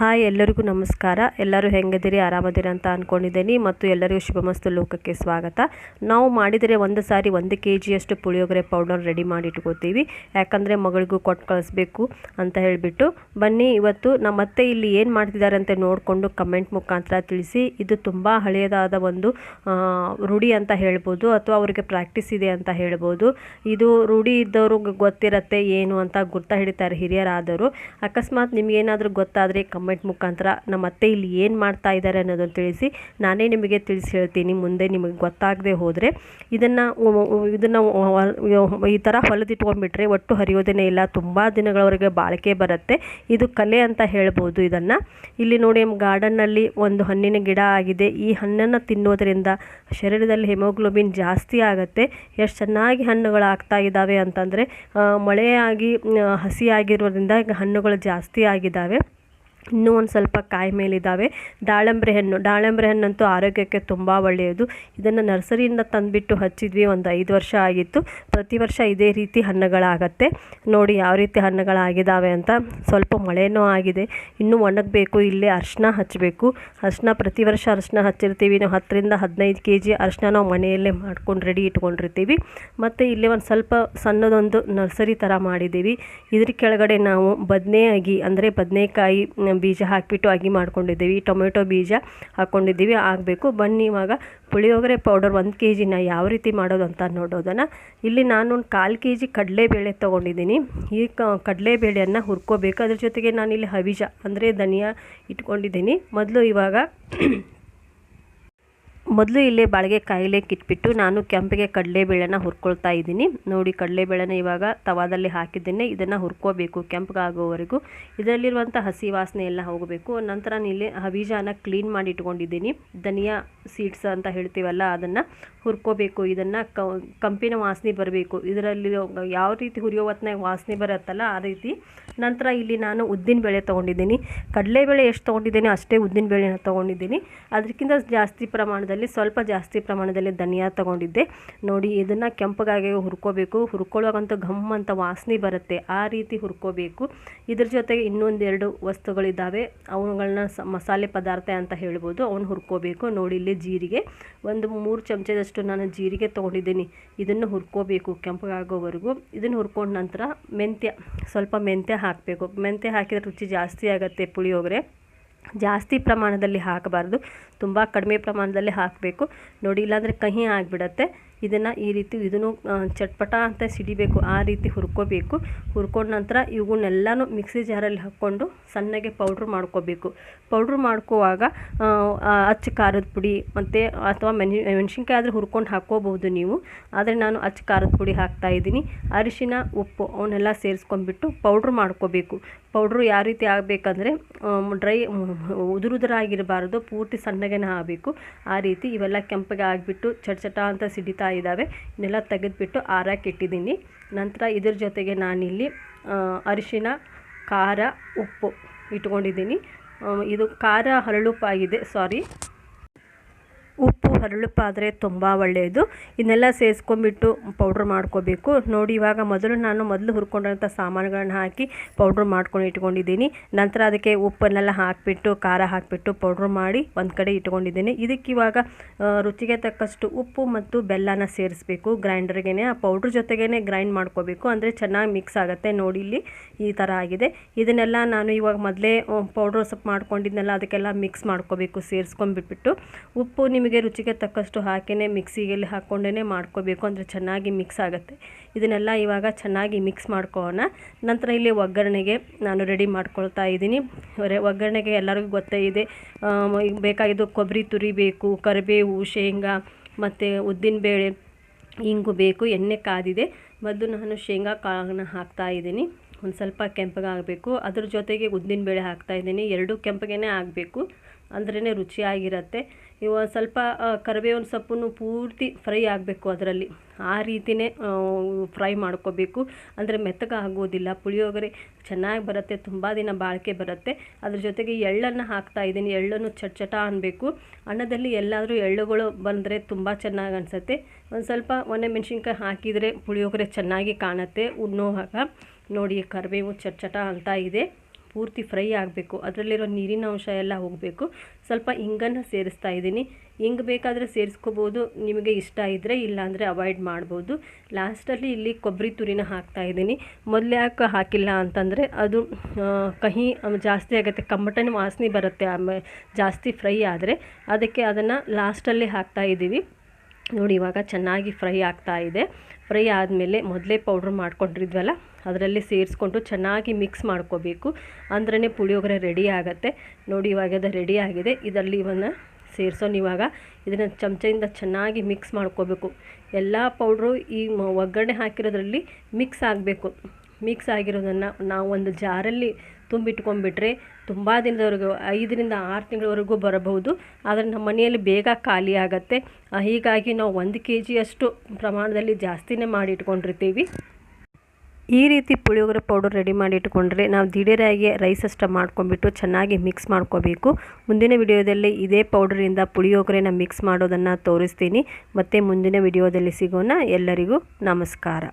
Hi, ಎಲ್ಲರಿಗೂ ನಮಸ್ಕಾರ. ಎಲ್ಲರೂ ಹೆಂಗದಿರಿ ಆರಾಮದಿರಿ ಅಂತ ಅಂದ್ಕೊಂಡಿದ್ದೀನಿ ಮತ್ತು ಎಲ್ಲರಿಗೂ ಶುಭಮಸ್ತು ಲೋಕಕ್ಕೆ ಸ್ವಾಗತ. ನಾವು ಮಾಡಿದರೆ ಒಂದು ಸಾರಿ ಒಂದು ಕೆ ಜಿಯಷ್ಟು ಪುಳಿಯೋಗರೆ ಪೌಡರ್ ರೆಡಿ ಮಾಡಿ ಇಟ್ಕೋತೀವಿ ಯಾಕಂದರೆ ಮಗಳಿಗೂ ಕೊಟ್ಟು ಕಳಿಸ್ಬೇಕು ಅಂತ ಹೇಳಿಬಿಟ್ಟು. ಬನ್ನಿ, ಇವತ್ತು ನಮ್ಮ ಮತ್ತೆ ಇಲ್ಲಿ ಏನು ಮಾಡ್ತಿದ್ದಾರೆ ಅಂತ ನೋಡಿಕೊಂಡು ಕಮೆಂಟ್ ಮುಖಾಂತರ ತಿಳಿಸಿ. ಇದು ತುಂಬ ಹಳೆಯದಾದ ಒಂದು ರೂಢಿ ಅಂತ ಹೇಳ್ಬೋದು. ಅಥವಾ ಅವರಿಗೆ ಪ್ರಾಕ್ಟೀಸ್ ಇದೆ ಅಂತ ಹೇಳ್ಬೋದು. ಇದು ರೂಢಿ ಇದ್ದವರು ಗೊತ್ತಿರತ್ತೆ ಏನು ಅಂತ ಗುರ್ತ ಹಿಡಿತಾರೆ ಹಿರಿಯರಾದವರು. ಅಕಸ್ಮಾತ್ ನಿಮಗೇನಾದರೂ ಗೊತ್ತಾದರೆ ಕಮೆಂಟ್ ಮುಖಾಂತರ ನಮ್ಮ ಅತ್ತೆ ಇಲ್ಲಿ ಏನು ಮಾಡ್ತಾ ಇದ್ದಾರೆ ಅನ್ನೋದನ್ನು ತಿಳಿಸಿ ನಾನೇ ನಿಮಗೆ ತಿಳಿಸಿ ಹೇಳ್ತೀನಿ. ಮುಂದೆ ನಿಮಗೆ ಗೊತ್ತಾಗದೆ ಹೋದರೆ ಇದನ್ನು ಇದನ್ನು ಈ ಥರ ಹೊಲದಿಟ್ಕೊಂಡ್ಬಿಟ್ರೆ ಒಟ್ಟು ಹರಿಯೋದೇ ಇಲ್ಲ. ತುಂಬ ದಿನಗಳವರೆಗೆ ಬಾಳಿಕೆ ಬರುತ್ತೆ. ಇದು ಕಲೆ ಅಂತ ಹೇಳ್ಬೋದು ಇದನ್ನು. ಇಲ್ಲಿ ನೋಡಿ ನಮ್ಮ ಗಾರ್ಡನ್ನಲ್ಲಿ ಒಂದು ಹಣ್ಣಿನ ಗಿಡ ಆಗಿದೆ. ಈ ಹಣ್ಣನ್ನು ತಿನ್ನೋದರಿಂದ ಶರೀರದಲ್ಲಿ ಹೆಮೋಗ್ಲೋಬಿನ್ ಜಾಸ್ತಿ ಆಗುತ್ತೆ. ಎಷ್ಟು ಚೆನ್ನಾಗಿ ಹಣ್ಣುಗಳು ಆಗ್ತಾ ಇದ್ದಾವೆ ಅಂತಂದರೆ ಮಳೆಯಾಗಿ ಹಸಿಯಾಗಿರೋದ್ರಿಂದ ಹಣ್ಣುಗಳು ಜಾಸ್ತಿ ಆಗಿದ್ದಾವೆ ಇನ್ನೂ ಒಂದು ಸ್ವಲ್ಪ ಕಾಯಿ ಮೇಲಿದ್ದಾವೆ ದಾಳಂಬ್ರೆ ಹಣ್ಣು. ದಾಳಂಬ್ರೆ ಹಣ್ಣಂತೂ ಆರೋಗ್ಯಕ್ಕೆ ತುಂಬ ಒಳ್ಳೆಯದು. ಇದನ್ನು ನರ್ಸರಿಯಿಂದ ತಂದುಬಿಟ್ಟು ಹಚ್ಚಿದ್ವಿ ಒಂದು ಐದು ವರ್ಷ ಆಗಿತ್ತು. ಪ್ರತಿ ವರ್ಷ ಇದೇ ರೀತಿ ಹಣ್ಣುಗಳಾಗತ್ತೆ. ನೋಡಿ ಯಾವ ರೀತಿ ಹಣ್ಣುಗಳಾಗಿದ್ದಾವೆ ಅಂತ. ಸ್ವಲ್ಪ ಮಳೆಯೂ ಆಗಿದೆ. ಇನ್ನೂ ಒಣಗಬೇಕು. ಇಲ್ಲೇ ಅರಿಶಿನ ಹಚ್ಚಬೇಕು ಅರ್ಶಿನ ಪ್ರತಿ ವರ್ಷ ಅರ್ಶಿನ ಹಚ್ಚಿರ್ತೀವಿ. ನಾವು ಹತ್ತರಿಂದ ಹದಿನೈದು ಕೆ ಜಿ ಅರಿಶಿನ ನಾವು ಮನೆಯಲ್ಲೇ ಮಾಡ್ಕೊಂಡು ರೆಡಿ ಇಟ್ಕೊಂಡಿರ್ತೀವಿ. ಮತ್ತು ಇಲ್ಲೇ ಒಂದು ಸ್ವಲ್ಪ ಸಣ್ಣದೊಂದು ನರ್ಸರಿ ಥರ ಮಾಡಿದ್ದೀವಿ. ಇದ್ರ ಕೆಳಗಡೆ ನಾವು ಬದನೆಯಾಗಿ ಅಂದರೆ ಬದನೆಕಾಯಿ ಬೀಜ ಹಾಕಿಬಿಟ್ಟು ಅಗಿ ಮಾಡ್ಕೊಂಡಿದ್ದೀವಿ. ಟೊಮೆಟೊ ಬೀಜ ಹಾಕ್ಕೊಂಡಿದ್ದೀವಿ. ಆಗಬೇಕು. ಬನ್ನಿ ಇವಾಗ ಪುಳಿಯೋಗರೆ ಪೌಡರ್ ಒಂದು ಕೆ ಜಿನ ಯಾವ ರೀತಿ ಮಾಡೋದು ಅಂತ ನೋಡೋದನ್ನು ಇಲ್ಲಿ ನಾನು ಒಂದು ಕಾಲು ಕೆ ಜಿ ಕಡಲೆಬೇಳೆ ತೊಗೊಂಡಿದ್ದೀನಿ. ಈ ಕಡಲೆಬೇಳೆಯನ್ನು ಹುರ್ಕೋಬೇಕು. ಅದ್ರ ಜೊತೆಗೆ ನಾನಿಲ್ಲಿ ಹವಿಜ ಅಂದರೆ ಧನಿಯಾ ಇಟ್ಕೊಂಡಿದ್ದೀನಿ. ಮೊದಲು ಇವಾಗ ಮೊದಲು ಇಲ್ಲೇ ಬಾಳಿಗೆ ಕಾಯಿಲೆ ಕಿತ್ಬಿಟ್ಟು ನಾನು ಕೆಂಪಿಗೆ ಕಡಲೆಬೇಳೆನ ಹುರ್ಕೊಳ್ತಾ ಇದ್ದೀನಿ. ನೋಡಿ, ಕಡಲೆಬೇಳೆನ ಇವಾಗ ತವಾದಲ್ಲಿ ಹಾಕಿದ್ದೇನೆ. ಇದನ್ನು ಹುರ್ಕೋಬೇಕು ಕೆಂಪಗಾಗೋವರೆಗೂ ಇದರಲ್ಲಿರುವಂಥ ಹಸಿ ವಾಸನೆ ಎಲ್ಲ ಹೋಗಬೇಕು. ನಂತರ ಇಲ್ಲಿ ಬೀಜನ ಕ್ಲೀನ್ ಮಾಡಿ ಇಟ್ಕೊಂಡಿದ್ದೀನಿ. ಧನಿಯಾ ಸೀಡ್ಸ್ ಅಂತ ಹೇಳ್ತೀವಲ್ಲ, ಅದನ್ನು ಹುರ್ಕೋಬೇಕು. ಇದನ್ನು ಕಂಪಿನ ವಾಸನೆ ಬರಬೇಕು. ಇದರಲ್ಲಿ ಯಾವ ರೀತಿ ಹುರಿಯೋ ವಾಸನೆ ಬರುತ್ತಲ್ಲ, ಆ ರೀತಿ. ನಂತರ ಇಲ್ಲಿ ನಾನು ಉದ್ದಿನ ಬೇಳೆ ತೊಗೊಂಡಿದ್ದೀನಿ. ಕಡಲೆಬೇಳೆ ಎಷ್ಟು ತೊಗೊಂಡಿದ್ದೀನಿ ಅಷ್ಟೇ ಉದ್ದಿನ ಬೇಳೆನ ತೊಗೊಂಡಿದ್ದೀನಿ. ಅದಕ್ಕಿಂತ ಜಾಸ್ತಿ ಪ್ರಮಾಣದಲ್ಲಿ ಸ್ವಲ್ಪ ಜಾಸ್ತಿ ಪ್ರಮಾಣದಲ್ಲಿ ಧನಿಯಾ ತಗೊಂಡಿದ್ದೆ. ನೋಡಿ, ಇದನ್ನು ಕೆಂಪಗಾಗಿ ಹುರ್ಕೋಬೇಕು. ಹುರ್ಕೊಳ್ಳೋಗಂತೂ ಘಮ್ ಅಂತ ವಾಸನೆ ಬರುತ್ತೆ. ಆ ರೀತಿ ಹುರ್ಕೋಬೇಕು. ಇದ್ರ ಜೊತೆಗೆ ಇನ್ನೊಂದೆರಡು ವಸ್ತುಗಳಿದ್ದಾವೆ. ಅವುಗಳನ್ನ ಸ, ಮಸಾಲೆ ಪದಾರ್ಥ ಅಂತ ಹೇಳ್ಬೋದು. ಅವನು ಹುರ್ಕೋಬೇಕು. ನೋಡಿ, ಇಲ್ಲಿ ಜೀರಿಗೆ. ಒಂದು ಮೂರು ಚಮಚದಷ್ಟು ನಾನು ಜೀರಿಗೆ ತೊಗೊಂಡಿದ್ದೀನಿ. ಇದನ್ನು ಹುರ್ಕೋಬೇಕು ಕೆಂಪಗಾಗೋವರೆಗೂ. ಇದನ್ನು ಹುರ್ಕೊಂಡ ನಂತರ ಮೆಂತ್ಯ, ಸ್ವಲ್ಪ ಮೆಂತ್ಯ ಹಾಕಬೇಕು. ಮೆಂತ್ಯ ಹಾಕಿದ್ರೆ ರುಚಿ ಜಾಸ್ತಿ ಆಗುತ್ತೆ ಪುಳಿಯೋಗರೆ. ಜಾಸ್ತಿ ಪ್ರಮಾಣದಲ್ಲಿ ಹಾಕಬಾರ್ದು. ತುಂಬ ಕಡಿಮೆ ಪ್ರಮಾಣದಲ್ಲಿ ಹಾಕಬೇಕು. ನೋಡಿ ಇಲ್ಲಾಂದರೆ ಕಹಿ ಆಗಿಬಿಡತ್ತೆ. ಇದನ್ನು ಈ ರೀತಿ ಇದನ್ನು ಚಟ್ಪಟ ಅಂತ ಸಿಡಿಬೇಕು, ಆ ರೀತಿ ಹುರ್ಕೋಬೇಕು. ಹುರ್ಕೊಂಡ ನಂತರ ಇವುಗಳನ್ನೆಲ್ಲನೂ ಮಿಕ್ಸಿ ಜಾರಲ್ಲಿ ಹಾಕ್ಕೊಂಡು ಸಣ್ಣಗೆ ಪೌಡ್ರ್ ಮಾಡ್ಕೋಬೇಕು. ಪೌಡ್ರ್ ಮಾಡ್ಕೋವಾಗ ಅಚ್ಚ ಖಾರದ ಪುಡಿ ಮತ್ತು ಅಥವಾ ಮೆಣಿ ಮೆಣಸಿನ್ಕಾಯಿ ಆದರೆ ಹುರ್ಕೊಂಡು ಹಾಕ್ಕೋಬೋದು ನೀವು. ಆದರೆ ನಾನು ಅಚ್ಚ ಖಾರದ ಪುಡಿ ಹಾಕ್ತಾ ಇದ್ದೀನಿ. ಅರಿಶಿನ, ಉಪ್ಪು ಅವನ್ನೆಲ್ಲ ಸೇರಿಸ್ಕೊಂಡ್ಬಿಟ್ಟು ಪೌಡ್ರ್ ಮಾಡ್ಕೋಬೇಕು. ಪೌಡ್ರು ಯಾವ ರೀತಿ ಆಗಬೇಕಂದ್ರೆ ಡ್ರೈ ಉದುರುದುರಾಗಿರಬಾರ್ದು ಪೂರ್ತಿ ಸಣ್ಣಗೆನೇ ಆಗಬೇಕು. ಆ ರೀತಿ ಇವೆಲ್ಲ ಕೆಂಪಗೆ ಆಗಿಬಿಟ್ಟು, ಚಟ್ ಚಟ ಅಂತ ಸಿಡಿತಾ ಇದ್ದಾವೆ. ಇದನ್ನೆಲ್ಲ ತೆಗೆದುಬಿಟ್ಟು ಆರಕ್ಕೆ ಇಟ್ಟಿದ್ದೀನಿ. ನಂತರ ಇದ್ರ ಜೊತೆಗೆ ನಾನಿಲ್ಲಿ ಅರಿಶಿನ, ಖಾರ, ಉಪ್ಪು ಇಟ್ಕೊಂಡಿದ್ದೀನಿ. ಇದು ಖಾರ, ಹರಳುಪ್ಪಾಗಿದೆ. ಸಾರಿ ಉಪ್ಪು ಹರಳುಪ್ಪಾದರೆ ತುಂಬ ಒಳ್ಳೆಯದು. ಇದನ್ನೆಲ್ಲ ಸೇರಿಸ್ಕೊಂಡ್ಬಿಟ್ಟು ಪೌಡ್ರ್ ಮಾಡ್ಕೋಬೇಕು. ನೋಡಿ, ಇವಾಗ ಮೊದಲು ನಾನು ಮೊದಲು ಹುರ್ಕೊಂಡಂಥ ಸಾಮಾನುಗಳನ್ನ ಹಾಕಿ ಪೌಡ್ರ್ ಮಾಡ್ಕೊಂಡು ಇಟ್ಕೊಂಡಿದ್ದೀನಿ. ನಂತರ ಅದಕ್ಕೆ ಉಪ್ಪನ್ನೆಲ್ಲ ಹಾಕಿಬಿಟ್ಟು, ಖಾರ ಹಾಕಿಬಿಟ್ಟು ಪೌಡ್ರ್ ಮಾಡಿ ಒಂದು ಕಡೆ ಇಟ್ಕೊಂಡಿದ್ದೀನಿ. ಇದಕ್ಕೆ ಇವಾಗ ರುಚಿಗೆ ತಕ್ಕಷ್ಟು ಉಪ್ಪು ಮತ್ತು ಬೆಲ್ಲನ ಸೇರಿಸ್ಬೇಕು. ಗ್ರೈಂಡರ್ಗೆ ಆ ಪೌಡ್ರ್ ಜೊತೆಗೇ ಗ್ರೈಂಡ್ ಮಾಡ್ಕೋಬೇಕು. ಅಂದರೆ ಚೆನ್ನಾಗಿ ಮಿಕ್ಸ್ ಆಗುತ್ತೆ. ನೋಡಿ, ಇಲ್ಲಿ ಈ ಥರ ಆಗಿದೆ. ಇದನ್ನೆಲ್ಲ ನಾನು ಇವಾಗ ಮೊದಲೇ ಪೌಡ್ರ್ ಸ್ವಲ್ಪ ಮಾಡ್ಕೊಂಡಿದ್ದನ್ನೆಲ್ಲ ಅದಕ್ಕೆಲ್ಲ ಮಿಕ್ಸ್ ಮಾಡ್ಕೋಬೇಕು ಸೇರಿಸ್ಕೊಂಡ್ಬಿಟ್ಬಿಟ್ಟು ಉಪ್ಪು ನಿಮಗೆ ರುಚಿಗೆ ತಕ್ಕಷ್ಟು ಹಾಕಿನೇ ಮಿಕ್ಸಿಗೆಲ್ಲಿ ಹಾಕ್ಕೊಂಡೇ ಮಾಡ್ಕೋಬೇಕು. ಅಂದರೆ ಚೆನ್ನಾಗಿ ಮಿಕ್ಸ್ ಆಗುತ್ತೆ. ಇದನ್ನೆಲ್ಲ ಇವಾಗ ಚೆನ್ನಾಗಿ ಮಿಕ್ಸ್ ಮಾಡ್ಕೋಣ ನಂತರ ಇಲ್ಲಿ ಒಗ್ಗರಣೆಗೆ ನಾನು ರೆಡಿ ಮಾಡ್ಕೊಳ್ತಾ ಇದ್ದೀನಿ. ಒಗ್ಗರಣೆಗೆ ಎಲ್ಲರಿಗೂ ಗೊತ್ತೇ ಇದೆ. ಬೇಕಾಗಿದ್ದು ಕೊಬ್ಬರಿ ತುರಿಬೇಕು ಕರಿಬೇವು, ಶೇಂಗಾ, ಮತ್ತು ಉದ್ದಿನಬೇಳೆ, ಇಂಗು ಬೇಕು, ಎಣ್ಣೆ ಕಾದಿದೆ. ಮೊದಲು ನಾನು ಶೇಂಗಾ ಕಾಳನ್ನ ಹಾಕ್ತಾ ಇದ್ದೀನಿ. ಒಂದು ಸ್ವಲ್ಪ ಕೆಂಪಗಾಗಬೇಕು ಅದ್ರ ಜೊತೆಗೆ ಉದ್ದಿನಬೇಳೆ ಹಾಕ್ತಾ ಇದ್ದೀನಿ. ಎರಡು ಕೆಂಪಗೇ ಆಗಬೇಕು. ಅಂದ್ರೇ ರುಚಿಯಾಗಿರುತ್ತೆ ಇವು ಸ್ವಲ್ಪ ಕರಿಬೇವಿನ ಸೊಪ್ಪನ್ನು ಪೂರ್ತಿ ಫ್ರೈ ಆಗಬೇಕು ಅದರಲ್ಲಿ. ಆ ರೀತಿಯೇ ಫ್ರೈ ಮಾಡ್ಕೋಬೇಕು. ಅಂದರೆ ಮೆತ್ತಗ ಆಗೋದಿಲ್ಲ, ಪುಳಿಯೋಗರೆ ಚೆನ್ನಾಗಿ ಬರುತ್ತೆ, ತುಂಬ ದಿನ ಬಾಳಿಕೆ ಬರುತ್ತೆ. ಅದ್ರ ಜೊತೆಗೆ ಎಳ್ಳನ್ನು ಹಾಕ್ತಾ ಇದ್ದೀನಿ. ಎಳ್ಳನ್ನು ಚಟ್ ಚಟ ಅನ್ನಬೇಕು ಅನ್ನದಲ್ಲಿ ಎಲ್ಲಾದರೂ ಎಳ್ಳುಗಳು ಬಂದರೆ ತುಂಬ ಚೆನ್ನಾಗಿ ಅನಿಸುತ್ತೆ. ಒಂದು ಸ್ವಲ್ಪ ಒಣೆ ಮೆಣಸಿನ್ಕಾಯಿ ಹಾಕಿದರೆ ಪುಳಿಯೋಗರೆ ಚೆನ್ನಾಗಿ ಕಾಣುತ್ತೆ ಉಣ್ಣುವಾಗ. ನೋಡಿ, ಕರಿಬೇವು ಚಟ್ ಚಟ ಅಂತ ಇದೆ. ಪೂರ್ತಿ ಫ್ರೈ ಆಗಬೇಕು. ಅದರಲ್ಲಿರೋ ನೀರಿನ ಅಂಶ ಎಲ್ಲ ಹೋಗಬೇಕು. ಸ್ವಲ್ಪ ಹಿಂಗನ್ನು ಸೇರಿಸ್ತಾ ಇದ್ದೀನಿ. ಹಿಂಗೆ ಬೇಕಾದರೆ ಸೇರಿಸ್ಕೋಬೋದು. ನಿಮಗೆ ಇಷ್ಟ ಇದ್ದರೆ ಇಲ್ಲಾಂದರೆ ಅವಾಯ್ಡ್ ಮಾಡ್ಬೋದು. ಲಾಸ್ಟಲ್ಲಿ ಇಲ್ಲಿ ಕೊಬ್ಬರಿ ತುರಿನ ಹಾಕ್ತಾ ಇದ್ದೀನಿ. ಮೊದಲು ಯಾಕೆ ಹಾಕಿಲ್ಲ ಅಂತಂದರೆ ಅದು ಕಹಿ ಜಾಸ್ತಿ ಆಗುತ್ತೆ. ಕಮ್ಮಟನ ವಾಸನೆ ಬರುತ್ತೆ. ಆಮೇಲೆ ಜಾಸ್ತಿ ಫ್ರೈ ಆದರೆ. ಅದಕ್ಕೆ ಅದನ್ನು ಲಾಸ್ಟಲ್ಲಿ ಹಾಕ್ತಾ ಇದ್ದೀವಿ. ನೋಡಿ, ಇವಾಗ ಚೆನ್ನಾಗಿ ಫ್ರೈ ಆಗ್ತಾ ಇದೆ. ಫ್ರೈ ಆದಮೇಲೆ ಮೊದಲೇ ಪೌಡ್ರ್ ಮಾಡ್ಕೊಂಡಿದ್ವಲ್ಲ, ಅದರಲ್ಲಿ ಸೇರಿಸ್ಕೊಂಡು ಚೆನ್ನಾಗಿ ಮಿಕ್ಸ್ ಮಾಡ್ಕೋಬೇಕು. ಅಂದ್ರೆ ಪುಳಿಯೋಗರೆ ರೆಡಿ ಆಗುತ್ತೆ. ನೋಡಿ, ಇವಾಗ ಅದು ರೆಡಿ ಆಗಿದೆ. ಇದರಲ್ಲಿ ಇವನ್ನ ಸೇರಿಸೋಣ ಇವಾಗ. ಇದನ್ನು ಚಮಚೆಯಿಂದ ಚೆನ್ನಾಗಿ ಮಿಕ್ಸ್ ಮಾಡ್ಕೋಬೇಕು. ಎಲ್ಲ ಪೌಡ್ರು ಈ ಒಗ್ಗರಣೆ ಹಾಕಿರೋದ್ರಲ್ಲಿ ಮಿಕ್ಸ್ ಆಗಬೇಕು. ಮಿಕ್ಸ್ ಆಗಿರೋದನ್ನು ನಾವು ಒಂದು ಜಾರಲ್ಲಿ ತುಂಬಿಟ್ಕೊಂಡ್ಬಿಟ್ರೆ ತುಂಬ ದಿನದವರೆಗೂ, ಐದರಿಂದ ಆರು ತಿಂಗಳವರೆಗೂ ಬರಬಹುದು. ಆದರೆ ನಮ್ಮ ಮನೆಯಲ್ಲಿ ಬೇಗ ಖಾಲಿ ಆಗುತ್ತೆ. ಹೀಗಾಗಿ ನಾವು ಒಂದು ಕೆ ಜಿಯಷ್ಟು ಪ್ರಮಾಣದಲ್ಲಿ ಜಾಸ್ತಿನೇ ಮಾಡಿ ಇಟ್ಕೊಂಡಿರ್ತೀವಿ ಈ ರೀತಿ ಪುಳಿಯೋಗರೆ ಪೌಡರ್ ರೆಡಿ ಮಾಡಿ ಇಟ್ಕೊಂಡ್ರೆ ನಾವು ದಿಢೀರಾಗಿ ರೈಸ್ ಅಷ್ಟು ಮಾಡ್ಕೊಂಡ್ಬಿಟ್ಟು ಚೆನ್ನಾಗಿ ಮಿಕ್ಸ್ ಮಾಡ್ಕೋಬೇಕು. ಮುಂದಿನ ವಿಡಿಯೋದಲ್ಲಿ ಇದೇ ಪೌಡರಿಂದ ಪುಳಿಯೋಗರೆನ ಮಿಕ್ಸ್ ಮಾಡೋದನ್ನು ತೋರಿಸ್ತೀನಿ. ಮತ್ತು ಮುಂದಿನ ವಿಡಿಯೋದಲ್ಲಿ ಸಿಗೋಣ. ಎಲ್ಲರಿಗೂ ನಮಸ್ಕಾರ.